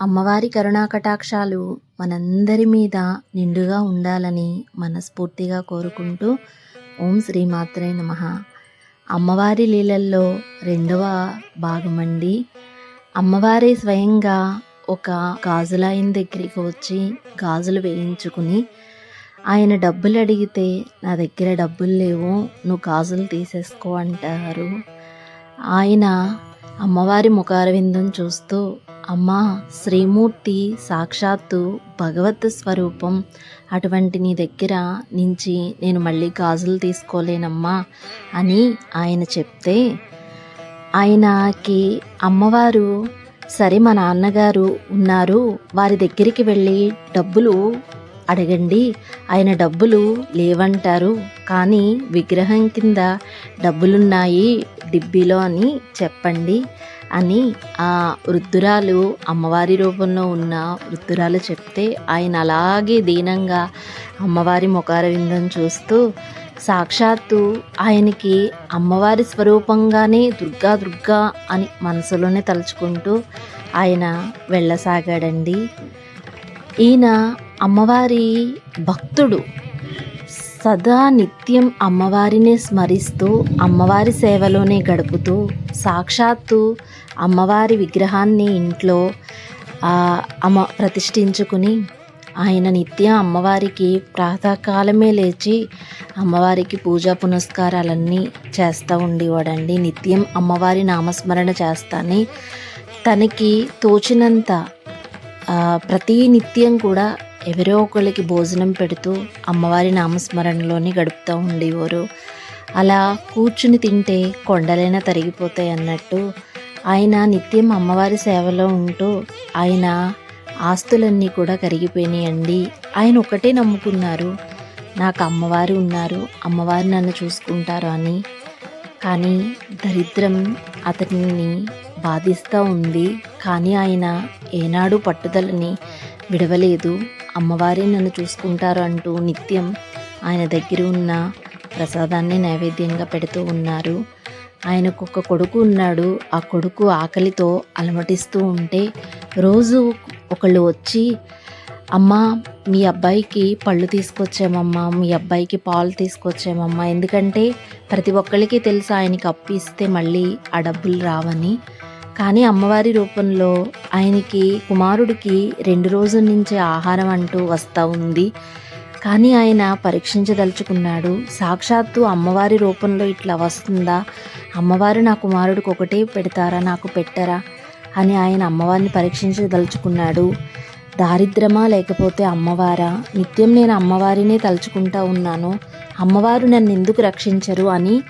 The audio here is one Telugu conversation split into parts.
అమ్మవారి కరుణా కటాక్షాలు మనందరి మీద నిండుగా ఉండాలని మనస్ఫూర్తిగా కోరుకుంటూ ఓం శ్రీమాత్రే నమ. అమ్మవారి లీలల్లో రెండవ భాగమండి. అమ్మవారే స్వయంగా ఒక గాజులాయన దగ్గరికి వచ్చి గాజులు వేయించుకుని ఆయన డబ్బులు అడిగితే నా దగ్గర డబ్బులు లేవు నువ్వు గాజులు తీసేసుకో అంటారు. ఆయన అమ్మవారి ముఖారవిందం చూస్తూ అమ్మా శ్రీమూర్తి సాక్షాత్తు భగవత్ స్వరూపం. అటువంటి నీ దగ్గర నుంచి నేను మళ్ళీ గాజులు తీసుకోలేనమ్మా అని ఆయన చెప్తే ఆయనకి అమ్మవారు సరే మా నాన్నగారు ఉన్నారు వారి దగ్గరికి వెళ్ళి డబ్బులు అడగండి. ఆయన డబ్బులు లేవంటారు. కానీ విగ్రహం కింద డబ్బులున్నాయి డిబ్బీలో అని చెప్పండి అని ఆ వృద్ధురాలు అమ్మవారి రూపంలో ఉన్న వృద్ధురాలు చెప్తే ఆయన అలాగే దీనంగా అమ్మవారి ముఖారవిందం చూస్తూ సాక్షాత్తు ఆయనకి అమ్మవారి స్వరూపంగానే దుర్గా దుర్గా అని మనసులోనే తలుచుకుంటూ ఆయన వెళ్ళసాగాడండి. ఈయన అమ్మవారి భక్తుడు సదా నిత్యం అమ్మవారిని స్మరిస్తూ అమ్మవారి సేవలోనే గడుపుతూ సాక్షాత్తు అమ్మవారి విగ్రహాన్ని ఇంట్లో అమ్మ ప్రతిష్ఠించుకుని ఆయన నిత్యం అమ్మవారికి ప్రాతకాలమే లేచి అమ్మవారికి పూజా పునస్కారాలన్నీ చేస్తూ ఉండేవాడండి. నిత్యం అమ్మవారి నామస్మరణ చేస్తాని తనకి తోచినంత ప్రతి నిత్యం కూడా ఎవరో ఒకరికి భోజనం పెడుతూ అమ్మవారి నామస్మరణలోని గడుపుతూ ఉండేవారు. అలా కూర్చుని తింటే కొండలైనా తరిగిపోతాయి అన్నట్టు ఆయన నిత్యం అమ్మవారి సేవలో ఉంటూ ఆయన ఆస్తులన్నీ కూడా కరిగిపోయినాయండి. ఆయన ఒకటే నమ్ముకున్నారు. నాకు అమ్మవారు ఉన్నారు. అమ్మవారు నన్ను చూసుకుంటారు అని. కానీ దరిద్రం అతనిని బాధిస్తూ ఉంది. కానీ ఆయన ఏనాడు పట్టుదలని విడవలేదు. అమ్మవారే నన్ను చూసుకుంటారు అంటూ నిత్యం ఆయన దగ్గర ఉన్న ప్రసాదాన్ని నైవేద్యంగా పెడుతూ ఉన్నారు. ఆయనకు ఒక కొడుకు ఉన్నాడు. ఆ కొడుకు ఆకలితో అలమటిస్తూ ఉంటే రోజు ఒకళ్ళు వచ్చి అమ్మ మీ అబ్బాయికి పళ్ళు తీసుకొచ్చామమ్మా మీ అబ్బాయికి పాలు తీసుకొచ్చామమ్మా ఎందుకంటే ప్రతి ఒక్కరికి తెలుసు ఆయనకి అప్పు ఇస్తే మళ్ళీ ఆ డబ్బులు రావని. కానీ అమ్మవారి రూపంలో ఆయనకి కుమారుడికి రెండు రోజుల నుంచి ఆహారం అంటూ వస్తూ ఉంది. కానీ ఆయన పరీక్షించదలుచుకున్నాడు. సాక్షాత్తు అమ్మవారి రూపంలో ఇట్లా వస్తుందా? అమ్మవారు నా కుమారుడికి ఒకటే పెడతారా? నాకు పెట్టరా? అని ఆయన అమ్మవారిని పరీక్షించదలుచుకున్నాడు. దారిద్రమా లేకపోతే అమ్మవారా? నిత్యం నేను అమ్మవారినే తలుచుకుంటా ఉన్నాను. అమ్మవారు నన్ను ఎందుకు రక్షించరు? అని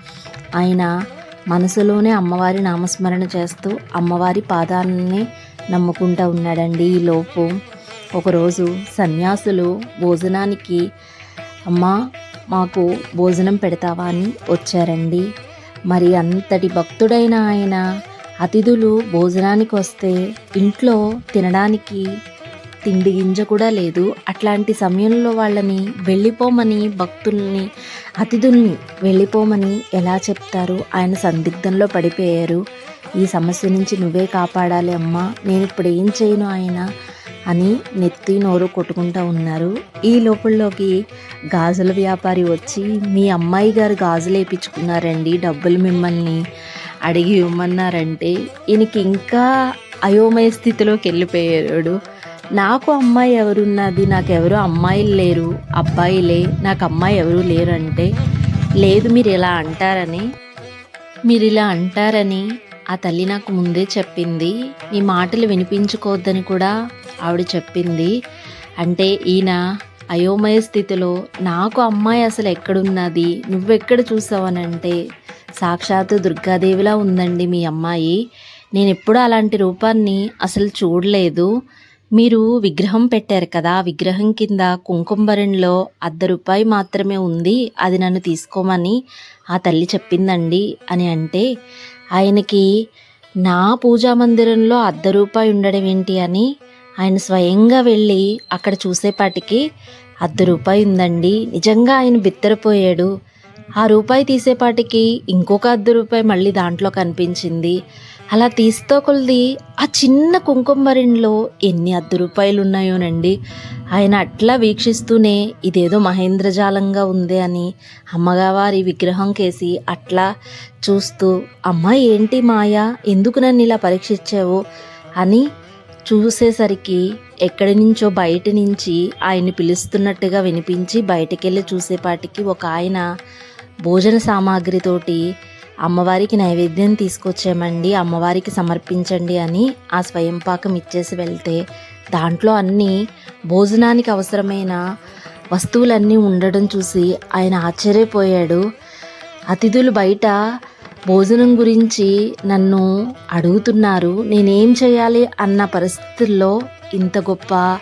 ఆయన మనసులోనే అమ్మవారి నామస్మరణ చేస్తూ అమ్మవారి పాదాలని నమ్ముకుంటూ ఉన్నాడండి ఈ లోపు. ఒకరోజు సన్యాసులు భోజనానికి అమ్మ మాకు భోజనం పెడతావా అని వచ్చారండి. మరి అంతటి భక్తుడైన ఆయన అతిథులు భోజనానికి వస్తే ఇంట్లో తినడానికి తిండి గింజ కూడా లేదు. అట్లాంటి సమయంలో వాళ్ళని వెళ్ళిపోమని భక్తుల్ని అతిథుల్ని వెళ్ళిపోమని ఎలా చెప్తారు? ఆయన సందిగ్ధంలో పడిపోయారు. ఈ సమస్య నుంచి నువ్వే కాపాడాలి అమ్మా. నేను ఇప్పుడు ఏం చేయను ఆయన? అని నెత్తి నోరు కొట్టుకుంటూ ఉన్నారు. ఈ లోపల్లోకి గాజుల వ్యాపారి వచ్చి మీ అమ్మాయి గారు గాజులు వేయించుకున్నారండి డబ్బులు మిమ్మల్ని అడిగి ఇవ్వమన్నారంటే ఈయనకి ఇంకా అయోమయ స్థితిలోకి వెళ్ళిపోయాడు. నాకు అమ్మాయి ఎవరున్నది? నాకు ఎవరు అమ్మాయిలు లేరు. అబ్బాయిలే నాకు అమ్మాయి ఎవరు లేరు అంటే లేదు మీరు ఇలా అంటారని. మీరు ఇలా అంటారని ఆ తల్లి నాకు ముందే చెప్పింది. మీ మాటలు వినిపించుకోవద్దని కూడా ఆవిడ చెప్పింది. అంటే ఈయన అయోమయ స్థితిలో నాకు అమ్మాయి అసలు ఎక్కడున్నది? నువ్వెక్కడ చూసావనంటే సాక్షాత్తు దుర్గాదేవిలా ఉందండి మీ అమ్మాయి. నేను ఎప్పుడు అలాంటి రూపాన్ని అసలు చూడలేదు. మీరు విగ్రహం పెట్టారు కదా విగ్రహం కింద కుంకుంబరంలో అర్ధ రూపాయి మాత్రమే ఉంది అది నన్ను తీసుకోమని ఆ తల్లి చెప్పిందండి అని అంటే ఆయనకి నా పూజా మందిరంలో అర్ధ రూపాయి ఉండడం ఏంటి అని ఆయన స్వయంగా వెళ్ళి అక్కడ చూసేపాటికి అర్ధ రూపాయి ఉందండి. నిజంగా ఆయన బిత్తరపోయాడు. ఆ రూపాయి తీసేపాటికి ఇంకొక అర్ధ రూపాయి మళ్ళీ దాంట్లో కనిపించింది. అలా తీస్తో కొలిది ఆ చిన్న కుంకుమ ఎన్ని అర్ధ రూపాయలు ఉన్నాయోనండి ఆయన అట్లా వీక్షిస్తూనే ఇదేదో మహేంద్రజాలంగా ఉంది అని అమ్మగావారి విగ్రహం కేసి అట్లా చూస్తూ అమ్మ ఏంటి మాయా? ఎందుకు నన్ను ఇలా పరీక్షించావు? అని చూసేసరికి ఎక్కడి నుంచో బయట నుంచి ఆయన్ని పిలుస్తున్నట్టుగా వినిపించి బయటకెళ్ళి చూసేపాటికి ఒక ఆయన భోజన సామాగ్రితోటి అమ్మవారికి నైవేద్యం తీసుకొచ్చామండి అమ్మవారికి సమర్పించండి అని ఆ స్వయం పాకం ఇచ్చేసి వెళ్తే దాంట్లో అన్నీ భోజనానికి అవసరమైన వస్తువులన్నీ ఉండడం చూసి ఆయన ఆశ్చర్యపోయాడు. అతిథులు బయట భోజనం గురించి నన్ను అడుగుతున్నారు నేనేం చేయాలి అన్న పరిస్థితుల్లో ఇంత గొప్ప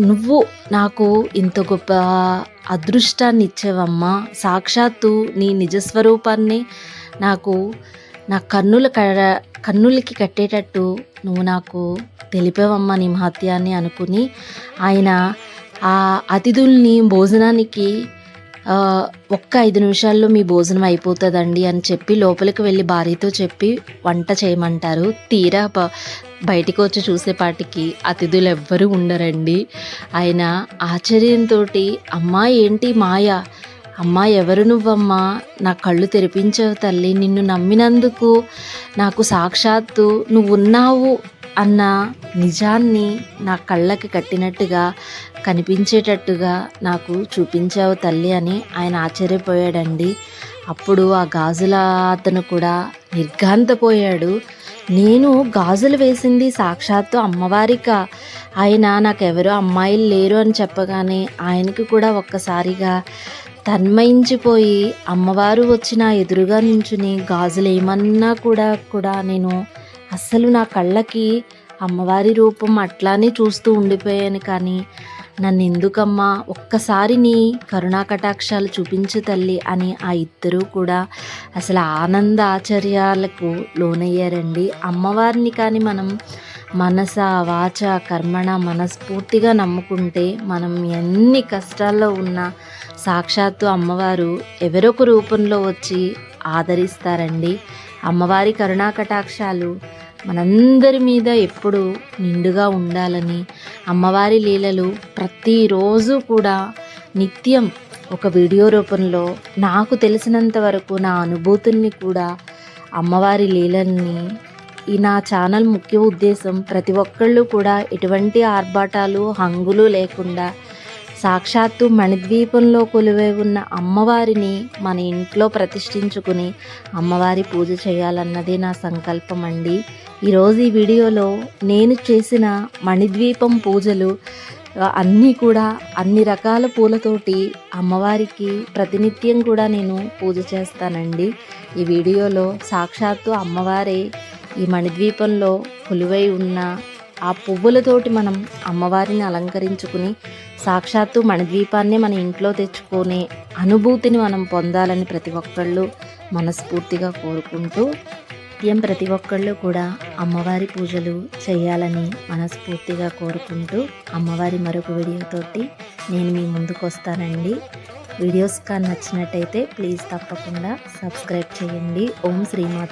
నువ్వు నాకు ఇంత గొప్ప అదృష్టాన్ని ఇచ్చేవమ్మా సాక్షాత్తు నీ నిజస్వరూపాన్ని నాకు నా కన్నుల క కన్నులకి కట్టేటట్టు నువ్వు నాకు తెలిపేవమ్మా నీ మహత్యాన్ని అనుకుని. ఆయన ఆ అతిథుల్ని భోజనానికి ఒక్క ఐదు నిమిషాల్లో మీ భోజనం అయిపోతుందండి అని చెప్పి లోపలికి వెళ్ళి భార్యతో చెప్పి వంట చేయమంటారు. తీరా బయటికి వచ్చి చూసేపాటికి అతిథులు ఎవ్వరూ ఉండరండి. ఆయన ఆశ్చర్యంతో అమ్మా ఏంటి మాయ? అమ్మా ఎవరు నువ్వమ్మా? నా కళ్ళు తెరిపించావు తల్లి నిన్ను నమ్మినందుకు నాకు సాక్షాత్తు నువ్వున్నావు అన్న నిజాన్ని నా కళ్ళకి కట్టినట్టుగా కనిపించేటట్టుగా నాకు చూపించావు తల్లి అని ఆయన ఆశ్చర్యపోయాడండి. అప్పుడు ఆ గాజుల అతను కూడా నిర్ఘాంతపోయాడు. నేను గాజులు వేసింది సాక్షాత్తు అమ్మవారిక. ఆయన నాకెవరో అమ్మాయిలు లేరు అని చెప్పగానే ఆయనకి కూడా ఒక్కసారిగా తన్మయించిపోయి అమ్మవారు వచ్చి నా ఎదురుగా నించుని గాజులు ఏమన్నా కూడా కూడా నేను అస్సలు నా కళ్ళకి అమ్మవారి రూపం అట్లానే చూస్తూ ఉండిపోయాను కానీ నన్ను ఎందుకమ్మా ఒక్కసారి నీ కరుణా కటాక్షాలు చూపించు తల్లి అని ఆ ఇద్దరూ కూడా అసలు ఆనంద ఆచర్యాలకు లోనయ్యారండి. అమ్మవారిని కానీ మనం మనస వాచ కర్మణ మనస్ఫూర్తిగా నమ్ముకుంటే మనం ఎన్ని కష్టాల్లో ఉన్నా సాక్షాత్తు అమ్మవారు ఎవరొక రూపంలో వచ్చి ఆదరిస్తారండి. అమ్మవారి కరుణా కటాక్షాలు మనందరి మీద ఎప్పుడు నిండుగా ఉండాలని అమ్మవారి లీలలు ప్రతిరోజు కూడా నిత్యం ఒక వీడియో రూపంలో నాకు తెలిసినంత వరకు నా అనుభూతుల్ని కూడా అమ్మవారి లీలల్ని ఈ నా ఛానల్ ముఖ్య ఉద్దేశం ప్రతి ఒక్కళ్ళు కూడా ఎటువంటి ఆర్భాటాలు హంగులు లేకుండా సాక్షాత్తు మణిద్వీపంలో కొలువై ఉన్న అమ్మవారిని మన ఇంట్లో ప్రతిష్ఠించుకుని అమ్మవారి పూజ చేయాలన్నదే నా సంకల్పం అండి ఈరోజు ఈ వీడియోలో నేను చేసిన మణిద్వీపం పూజలు అన్నీ కూడా అన్ని రకాల పూలతోటి అమ్మవారికి ప్రతినిత్యం కూడా నేను పూజ చేస్తానండి. ఈ వీడియోలో సాక్షాత్తు అమ్మవారే ఈ మణిద్వీపంలో కొలువై ఉన్న ఆ పువ్వులతోటి మనం అమ్మవారిని అలంకరించుకుని సాక్షాత్తు మణిద్వీపాన్ని మన ఇంట్లో తెచ్చుకునే అనుభూతిని మనం పొందాలని ప్రతి ఒక్కళ్ళు మనస్ఫూర్తిగా కోరుకుంటూ నిత్యం ప్రతి ఒక్కళ్ళు కూడా అమ్మవారి పూజలు చేయాలని మనస్ఫూర్తిగా కోరుకుంటూ అమ్మవారి మరొక వీడియోతోటి నేను మీ ముందుకు వస్తానండి. వీడియోస్ కానీ నచ్చినట్టయితే ప్లీజ్ తప్పకుండా సబ్స్క్రైబ్ చేయండి. ఓం శ్రీమాత